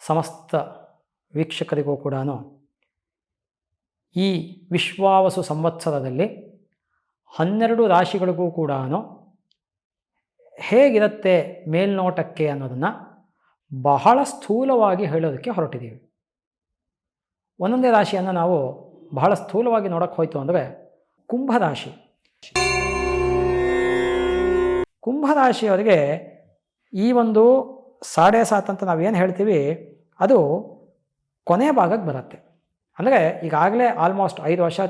ಸಮಸ್ತ ವೀಕ್ಷಕರಿಗೂ ಕೂಡ ಈ ವಿಶ್ವಾವಸು ಸಂವತ್ಸರದಲ್ಲಿ ಹನ್ನೆರಡು ರಾಶಿಗಳಿಗೂ ಕೂಡ ಹೇಗಿರುತ್ತೆ ಮೇಲ್ನೋಟಕ್ಕೆ ಅನ್ನೋದನ್ನು ಬಹಳ ಸ್ಥೂಲವಾಗಿ ಹೇಳೋದಕ್ಕೆ ಹೊರಟಿದ್ದೀವಿ. ಒಂದೊಂದೇ ರಾಶಿಯನ್ನು ನಾವು ಬಹಳ ಸ್ಥೂಲವಾಗಿ ನೋಡೋಕ್ಕೆ ಹೋಯಿತು ಅಂದರೆ ಕುಂಭರಾಶಿ ಕುಂಭರಾಶಿಯವರಿಗೆ ಈ ಒಂದು ಸಾಡೆ ಸಾತ್ ಅಂತ ನಾವೇನು ಹೇಳ್ತೀವಿ? ಅದು ಕೊನೆ ಭಾಗಕ್ಕೆ ಬರುತ್ತೆ. ಅಂದರೆ ಈಗಾಗಲೇ ಆಲ್ಮೋಸ್ಟ್ ಐದು ವರ್ಷ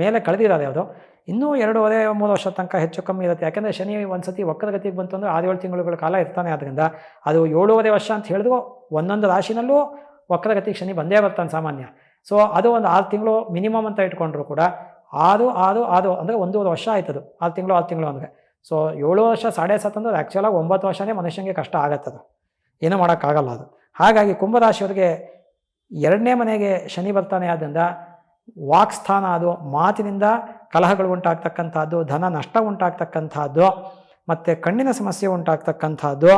ಮೇಲೆ ಕಳೆದಿರೋದು ಯಾವುದು. ಇನ್ನೂ ಎರಡೂವರೆ, ಮೂರು ವರ್ಷ ತನಕ ಹೆಚ್ಚು ಕಮ್ಮಿ ಇರುತ್ತೆ. ಯಾಕೆಂದರೆ ಶನಿ ಒಂದು ಸತಿ ವಕ್ರಗತಿಗೆ ಬಂತು ಅಂದರೆ ಆರು ಏಳು ತಿಂಗಳುಗಳ ಕಾಲ ಇರ್ತಾನೆ ಆದ್ದರಿಂದ ಅದು ಏಳೂವರೆ ವರ್ಷ ಅಂತ ಹೇಳಿದ್ರು ಒಂದೊಂದು ರಾಶಿನಲ್ಲೂ ವಕ್ರಗತಿಗೆ ಶನಿ ಬಂದೇ ಬರ್ತಾನೆ ಸಾಮಾನ್ಯ. ಸೊ ಅದು ಒಂದು ಆರು ತಿಂಗಳು ಮಿನಿಮಮ್ ಅಂತ ಇಟ್ಕೊಂಡ್ರು ಕೂಡ ಆರು ಆರು ಆರು ಅಂದರೆ ಒಂದೂವರೆ ವರ್ಷ ಆಯ್ತದು ಆರು ತಿಂಗಳು ಆರು ತಿಂಗಳು ಅಂದರೆ. ಸೊ ಏಳು ವರ್ಷ ಸಾಡೆ ಸತ್ತು ಅಂದ್ರೆ ಆ್ಯಕ್ಚುಲಾಗಿ ಒಂಬತ್ತು ವರ್ಷನೇ ಮನುಷ್ಯನಿಗೆ ಕಷ್ಟ ಆಗತ್ತದು ಏನೂ ಮಾಡೋಕ್ಕಾಗಲ್ಲ ಅದು. ಹಾಗಾಗಿ ಕುಂಭರಾಶಿಯವರಿಗೆ ಎರಡನೇ ಮನೆಗೆ ಶನಿ ಬರ್ತಾನೆ ಆದ್ದರಿಂದ ವಾಕ್ಸ್ಥಾನ ಅದು ಮಾತಿನಿಂದ ಕಲಹಗಳು ಉಂಟಾಗ್ತಕ್ಕಂಥದ್ದು, ಧನ ನಷ್ಟ ಉಂಟಾಗ್ತಕ್ಕಂಥದ್ದು, ಮತ್ತು ಕಣ್ಣಿನ ಸಮಸ್ಯೆ ಉಂಟಾಗ್ತಕ್ಕಂಥದ್ದು,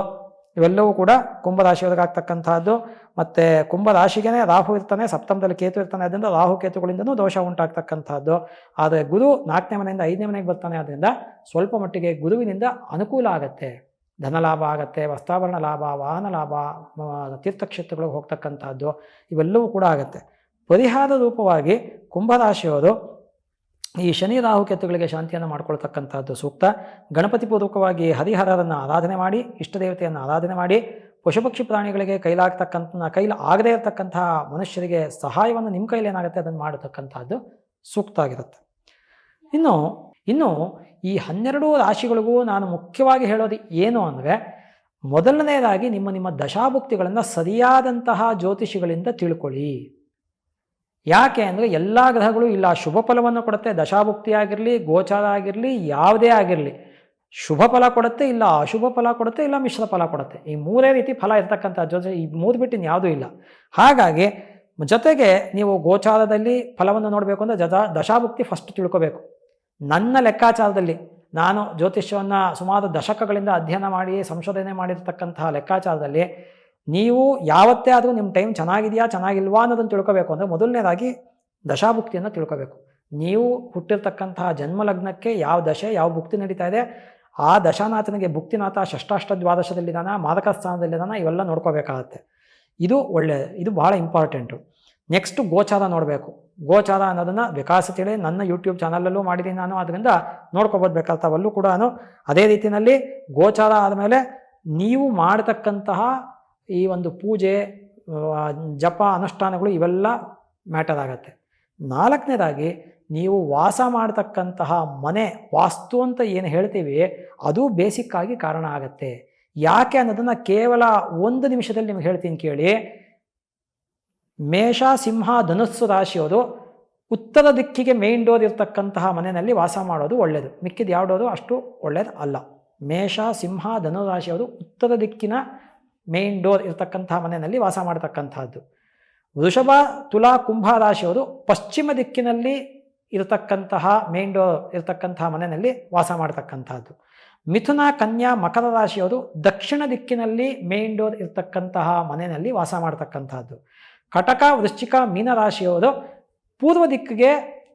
ಇವೆಲ್ಲವೂ ಕೂಡ ಕುಂಭರಾಶಿಯವರಿಗಾಗ್ತಕ್ಕಂಥದ್ದು ಮತ್ತು ಕುಂಭರಾಶಿಗೇ ರಾಹು ಇರ್ತಾನೆ, ಸಪ್ತಮದಲ್ಲಿ ಕೇತು ಇರ್ತಾನೆ ಅದರಿಂದ ರಾಹು ಕೇತುಗಳಿಂದನೂ ದೋಷ ಉಂಟಾಗ್ತಕ್ಕಂಥದ್ದು. ಆದರೆ ಗುರು ನಾಲ್ಕನೇ ಮನೆಯಿಂದ ಐದನೇ ಮನೆಗೆ ಬರ್ತಾನೆ ಆದ್ದರಿಂದ ಸ್ವಲ್ಪ ಮಟ್ಟಿಗೆ ಗುರುವಿನಿಂದ ಅನುಕೂಲ ಆಗತ್ತೆ. ಧನಲಾಭ ಆಗತ್ತೆ ವಸ್ತಾಭರಣ ಲಾಭ, ವಾಹನ ಲಾಭ ತೀರ್ಥಕ್ಷೇತ್ರಗಳಿಗೆ ಹೋಗ್ತಕ್ಕಂಥದ್ದು ಇವೆಲ್ಲವೂ ಕೂಡ ಆಗುತ್ತೆ. ಪರಿಹಾರ ರೂಪವಾಗಿ ಕುಂಭರಾಶಿಯವರು ಈ ಶನಿ ರಾಹು ಕೇತುಗಳಿಗೆ ಶಾಂತಿಯನ್ನು ಮಾಡ್ಕೊಳ್ತಕ್ಕಂಥದ್ದು ಸೂಕ್ತ. ಗಣಪತಿ ಪೂರ್ವಕವಾಗಿ ಹರಿಹರರನ್ನು ಆರಾಧನೆ ಮಾಡಿ, ಇಷ್ಟ ದೇವತೆಯನ್ನು ಆರಾಧನೆ ಮಾಡಿ, ಪಶುಪಕ್ಷಿ ಪ್ರಾಣಿಗಳಿಗೆ ಕೈಲಾಗ್ತಕ್ಕಂಥ ಕೈಲಿ ಆಗದೇ ಇರತಕ್ಕಂತಹ ಮನುಷ್ಯರಿಗೆ ಸಹಾಯವನ್ನು ನಿಮ್ಮ ಕೈಲಿ ಏನಾಗುತ್ತೆ ಅದನ್ನು ಮಾಡತಕ್ಕಂಥದ್ದು ಸೂಕ್ತ ಆಗಿರುತ್ತೆ. ಇನ್ನು ಇನ್ನು ಈ ಹನ್ನೆರಡು ರಾಶಿಗಳಿಗೂ ನಾನು ಮುಖ್ಯವಾಗಿ ಹೇಳೋದು ಏನು ಅಂದರೆ ಮೊದಲನೇದಾಗಿ ನಿಮ್ಮ ನಿಮ್ಮ ದಶಾಭುಕ್ತಿಗಳನ್ನು ಸರಿಯಾದಂತಹ ಜ್ಯೋತಿಷಿಗಳಿಂದ ತಿಳ್ಕೊಳ್ಳಿ. ಯಾಕೆ ಅಂದರೆ ಎಲ್ಲ ಗ್ರಹಗಳು ಇಲ್ಲ, ಶುಭ ಫಲವನ್ನು ಕೊಡುತ್ತೆ, ದಶಾಭುಕ್ತಿ ಆಗಿರಲಿ, ಗೋಚಾರ ಆಗಿರಲಿ, ಯಾವುದೇ ಆಗಿರಲಿ. ಶುಭ ಫಲ ಕೊಡುತ್ತೆ ಇಲ್ಲ, ಅಶುಭ ಫಲ ಕೊಡುತ್ತೆ ಇಲ್ಲ, ಮಿಶ್ರ ಫಲ ಕೊಡುತ್ತೆ. ಈ ಮೂರೇ ರೀತಿ ಫಲ ಇರ್ತಕ್ಕಂಥ ಜೊತೆ ಈ ಮೂರು ಬಿಟ್ಟಿನ ಯಾವುದೂ ಇಲ್ಲ. ಹಾಗಾಗಿ ಜೊತೆಗೆ ನೀವು ಗೋಚಾರದಲ್ಲಿ ಫಲವನ್ನು ನೋಡಬೇಕು ಅಂದರೆ ಜದ ದಶಾಭುಕ್ತಿ ಫಸ್ಟ್ ತಿಳ್ಕೋಬೇಕು. ನನ್ನ ಲೆಕ್ಕಾಚಾರದಲ್ಲಿ ನಾನು ಜ್ಯೋತಿಷ್ಯವನ್ನು ಸುಮಾರು ದಶಕಗಳಿಂದ ಅಧ್ಯಯನ ಮಾಡಿ ಸಂಶೋಧನೆ ಮಾಡಿರ್ತಕ್ಕಂತಹ ಲೆಕ್ಕಾಚಾರದಲ್ಲಿ ನೀವು ಯಾವತ್ತೇ ಆದರೂ ನಿಮ್ಮ ಟೈಮ್ ಚೆನ್ನಾಗಿದೆಯಾ, ಚೆನ್ನಾಗಿಲ್ವಾ ಅನ್ನೋದನ್ನು ತಿಳ್ಕೋಬೇಕು. ಅಂದರೆ ಮೊದಲನೇದಾಗಿ ದಶಾಭುಕ್ತಿಯನ್ನು ತಿಳ್ಕೋಬೇಕು. ನೀವು ಹುಟ್ಟಿರ್ತಕ್ಕಂತಹ ಜನ್ಮ ಲಗ್ನಕ್ಕೆ ಯಾವ ದಶೆ, ಯಾವ ಭುಕ್ತಿ ನಡೀತಾ ಇದೆ, ಆ ದಶಾನಾಥನಿಗೆ ಭುಕ್ತಿನಾಥ, ಷಷ್ಟಾಷ್ಟ ದ್ವಾದಶದಲ್ಲಿದ್ದಾನ ಮಾದಕ ಸ್ಥಾನದಲ್ಲಿದ್ದಾನ ಇವೆಲ್ಲ ನೋಡ್ಕೋಬೇಕಾಗತ್ತೆ. ಇದು ಒಳ್ಳೆಯದು ಇದು ಭಾಳ ಇಂಪಾರ್ಟೆಂಟು ನೆಕ್ಸ್ಟ್ ಗೋಚಾರ ನೋಡಬೇಕು. ಗೋಚಾರ ಅನ್ನೋದನ್ನು ವಿಕಾಸ ತಿಳಿ ನನ್ನ ಯೂಟ್ಯೂಬ್ ಚಾನಲಲ್ಲೂ ಮಾಡಿದ್ದೀನಿ ನಾನು. ಅದರಿಂದ ನೋಡ್ಕೋಬೋದು ಬೇಕಾಗ್ತಾವಲ್ಲೂ ಕೂಡ ಅದೇ ರೀತಿಯಲ್ಲಿ ಗೋಚಾರ ಆದಮೇಲೆ ನೀವು ಮಾಡತಕ್ಕಂತಹ ಈ ಒಂದು ಪೂಜೆ ಜಪ, ಅನುಷ್ಠಾನಗಳು ಇವೆಲ್ಲ ಮ್ಯಾಟರ್ ಆಗತ್ತೆ. ನಾಲ್ಕನೇದಾಗಿ ನೀವು ವಾಸ ಮಾಡತಕ್ಕಂತಹ ಮನೆ, ವಾಸ್ತು ಅಂತ ಏನು ಹೇಳ್ತೀವಿ, ಅದು ಬೇಸಿಕ್ಕಾಗಿ ಕಾರಣ ಆಗತ್ತೆ. ಯಾಕೆ ಅನ್ನೋದನ್ನು ಕೇವಲ ಒಂದು ನಿಮಿಷದಲ್ಲಿ ನಿಮ್ಗೆ ಹೇಳ್ತೀನಿ ಕೇಳಿ. ಮೇಷ, ಸಿಂಹ, ಧನುಸ್ಸು ರಾಶಿಯವರು ಉತ್ತರ ದಿಕ್ಕಿಗೆ ಮೇನ್ ಡೋರ್ ಇರತಕ್ಕಂತಹ ಮನೆಯಲ್ಲಿ ವಾಸ ಮಾಡೋದು ಒಳ್ಳೆಯದು ಮಿಕ್ಕಿದ ಯಾವ ಡೋರು ಅಷ್ಟು ಒಳ್ಳೆಯದು ಅಲ್ಲ. ಮೇಷ, ಸಿಂಹ ಧನು ರಾಶಿಯವರು ಉತ್ತರ ದಿಕ್ಕಿನ ಮೇನ್ ಡೋರ್ ಇರತಕ್ಕಂತಹ ಮನೆಯಲ್ಲಿ ವಾಸ ಮಾಡತಕ್ಕಂತಹದ್ದು. ವೃಷಭ, ತುಲಾ, ಕುಂಭ ರಾಶಿಯವರು ಪಶ್ಚಿಮ ದಿಕ್ಕಿನಲ್ಲಿ ಇರತಕ್ಕಂತಹ ಮೇನ್ ಡೋರ್ ಇರತಕ್ಕಂತಹ ಮನೆಯಲ್ಲಿ ವಾಸ ಮಾಡತಕ್ಕಂತಹದ್ದು. ಮಿಥುನ, ಕನ್ಯಾ, ಮಕರ ರಾಶಿಯವರು ದಕ್ಷಿಣ ದಿಕ್ಕಿನಲ್ಲಿ ಮೇನ್ ಡೋರ್ ಇರತಕ್ಕಂತಹ ಮನೆಯಲ್ಲಿ ವಾಸ ಮಾಡತಕ್ಕಂತಹದ್ದು. ಕಟಕ, ವೃಶ್ಚಿಕ ಮೀನ ರಾಶಿಯವರು ಪೂರ್ವ ದಿಕ್ಕಿಗೆ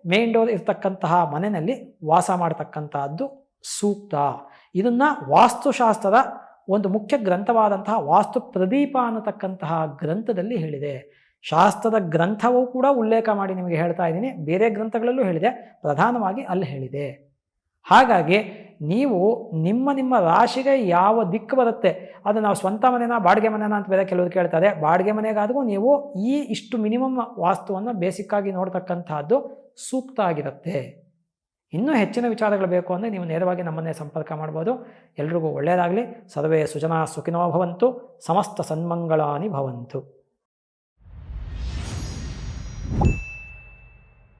ಮೇನ್ ಡೋರ್ ಇರತಕ್ಕಂತಹ ಮನೆಯಲ್ಲಿ ವಾಸ ಮಾಡತಕ್ಕಂತಹದ್ದು ಸೂಕ್ತ. ಇದನ್ನು ವಾಸ್ತುಶಾಸ್ತ್ರದ ಒಂದು ಮುಖ್ಯ ಗ್ರಂಥವಾದಂತಹ ವಾಸ್ತು ಪ್ರದೀಪ ಅನ್ನತಕ್ಕಂತಹ ಗ್ರಂಥದಲ್ಲಿ ಹೇಳಿದೆ. ಶಾಸ್ತ್ರದ ಗ್ರಂಥವೂ ಕೂಡ ಉಲ್ಲೇಖ ಮಾಡಿ ನಿಮಗೆ ಹೇಳ್ತಾ ಇದ್ದೀನಿ. ಬೇರೆ ಗ್ರಂಥಗಳಲ್ಲೂ ಹೇಳಿದೆ. ಪ್ರಧಾನವಾಗಿ ಅಲ್ಲಿ ಹೇಳಿದೆ. ಹಾಗಾಗಿ ನೀವು ನಿಮ್ಮ ನಿಮ್ಮ ರಾಶಿಗೆ ಯಾವ ದಿಕ್ಕು ಬರುತ್ತೆ? ಅದು ನಾವು ಸ್ವಂತ ಮನೆನ, ಬಾಡಿಗೆ ಮನೆನ ಅಂತ ಬೇರೆ ಕೆಲವರು ಕೇಳ್ತಾರೆ. ಬಾಡಿಗೆ ಮನೆಗಾದರೂ ನೀವು ಈ ಇಷ್ಟು ಮಿನಿಮಮ್ ವಾಸ್ತುವನ್ನು ಬೇಸಿಕ್ಕಾಗಿ ನೋಡ್ತಕ್ಕಂತಹದ್ದು ಸೂಕ್ತ ಆಗಿರುತ್ತೆ. ಇನ್ನೂ ಹೆಚ್ಚಿನ ವಿಚಾರಗಳು ಬೇಕು ಅಂದರೆ ನೀವು ನೇರವಾಗಿ ನಮ್ಮನ್ನೇ ಸಂಪರ್ಕ ಮಾಡ್ಬೋದು. ಎಲ್ರಿಗೂ ಒಳ್ಳೆಯದಾಗಲಿ ಸರ್ವೇ ಸುಜನಾ ಸುಖಿನೋ ಭವಂತು. ಸಮಸ್ತ ಸನ್ಮಂಗಳಾನಿ ಭವಂತು.